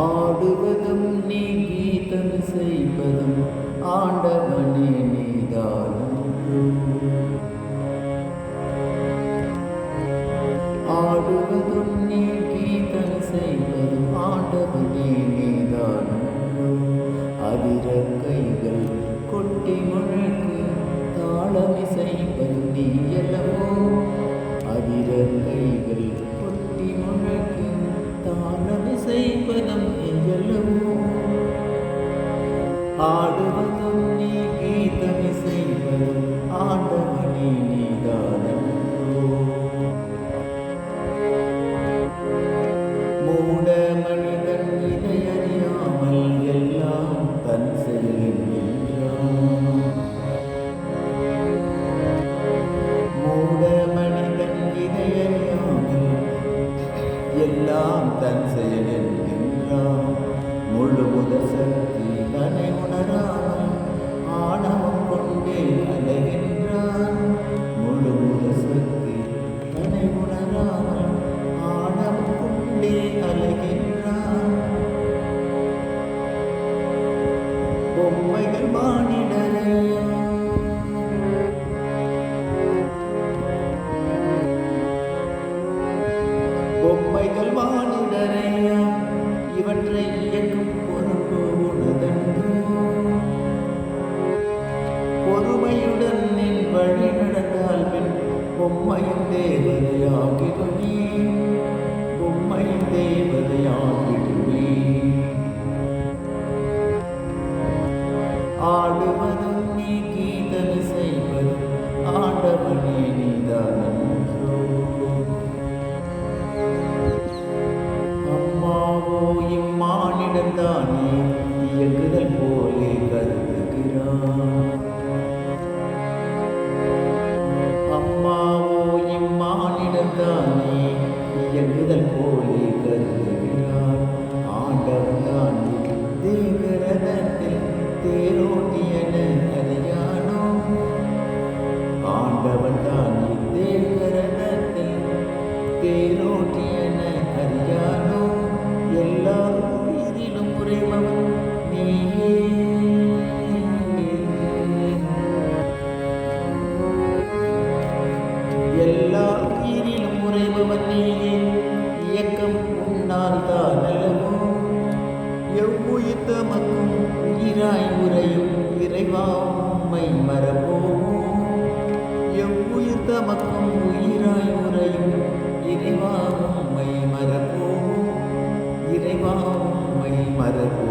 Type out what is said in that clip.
ஆடுவதும் நீ கீதம் செய்வதும் ஆண்டவனே நீதானம் ஆடுவதும் நீ கீதம் செய்வதும் ஆண்டவனே நீதானம் அதிர கைகள் கொட்டி முழக்கு தாளமிசைப்பதும் நீ அல்லவோ அதிர கைகள் கொட்டி முழக்கு தாளமிசைப்பதும் நீ அல்லவோ ஆடுவதும் நீ எல்லாம் தன் செயல் என்கின்றான் முழு முதல் சக்தி தன்னை உணராமல் ஆணவம் கொண்டே அலைகின்றான். முழு முதல் சக்தி தன்னை உணராமல் ஆணவம் கொண்டே அலைகின்றான். பொம்மைகள் வானிடரையா இவற்றை இயக்கும் பொறுப்பு உனதன்று. பொறுமையுடன் நின் வழி நடந்தால் பின் பொம்மையும் தேவதையாகிடுமே பொம்மையும் தேவதையாகிடுமே ஆடுவதும் நீ கீதல் செய்வதும் ஆண்டவனே. தானே இயக்குதல் போலே. உயிராய் உரையும் இறைவா உம்மை மறப்போமோ எவ்வுயிர் தமக்கும் உயிராய் உரையும் இறைவா உம்மை மறப்போமோ இறைவா உம்மை மறப்போமோ